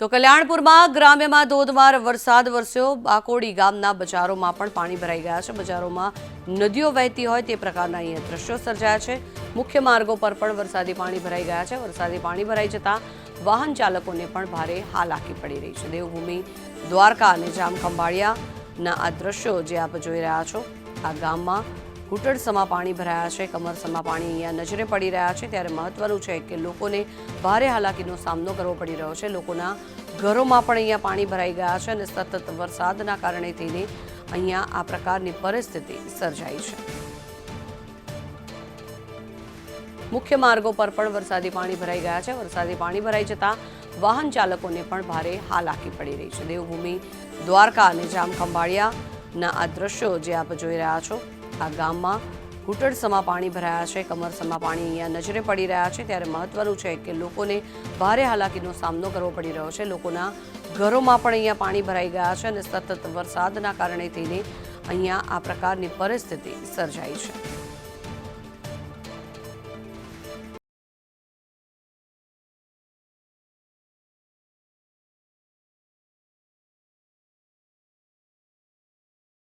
તો કલ્યાણપુરમાં ગ્રામ્યમાં ધોધમાર વરસાદ વરસ્યો. બાકોડી ગામના બજારોમાં પણ પાણી ભરાઈ ગયા છે. બજારોમાં નદીઓ વહેતી હોય તે પ્રકારના અહીંયા દ્રશ્યો સર્જાયા છે. મુખ્ય માર્ગો પર પણ વરસાદી પાણી ભરાઈ ગયા છે. વરસાદી પાણી ભરાઈ જતાં વાહન ચાલકોને પણ ભારે હાલાકી પડી રહી છે. દેવભૂમિ, દ્વારકા અને જામખંભાળિયાના આ દ્રશ્યો જે આપ જોઈ રહ્યા છો, આ ગામમાં ઘૂંટણસમાં પાણી ભરાયા છે, કમરસમાં પાણી અહીંયા નજરે પડી રહ્યા છે. ત્યારે મહત્વનું છે કે લોકોને ભારે હાલાકીનો સામનો કરવો પડી રહ્યો છે. લોકોના ઘરોમાં પણ અહીંયા પાણી ભરાઈ ગયા છે અને સતત વરસાદના કારણે થઈને અહીંયા આ પ્રકારની પરિસ્થિતિ સર્જાઈ છે. મુખ્ય માર્ગો પર પણ વરસાદી પાણી ભરાઈ ગયા છે. વરસાદી પાણી ભરાઈ જતાં વાહન ચાલકોને પણ ભારે હાલાકી પડી રહી છે. દેવભૂમિ દ્વારકા અને જામ ખંભાળિયાના આ દ્રશ્યો જે આપ જોઈ રહ્યા છો આ ગામમાં ઘૂંટણસમાં પાણી ભરાયા છે, કમરસમાં પાણી અહીંયા નજરે પડી રહ્યા છે. ત્યારે મહત્વનું છે કે લોકોને ભારે હાલાકીનો સામનો કરવો પડી રહ્યો છે. લોકોના ઘરોમાં પણ અહીંયા પાણી ભરાઈ ગયા છે અને સતત વરસાદના કારણે થઈને અહીંયા આ પ્રકારની પરિસ્થિતિ સર્જાઈ છે.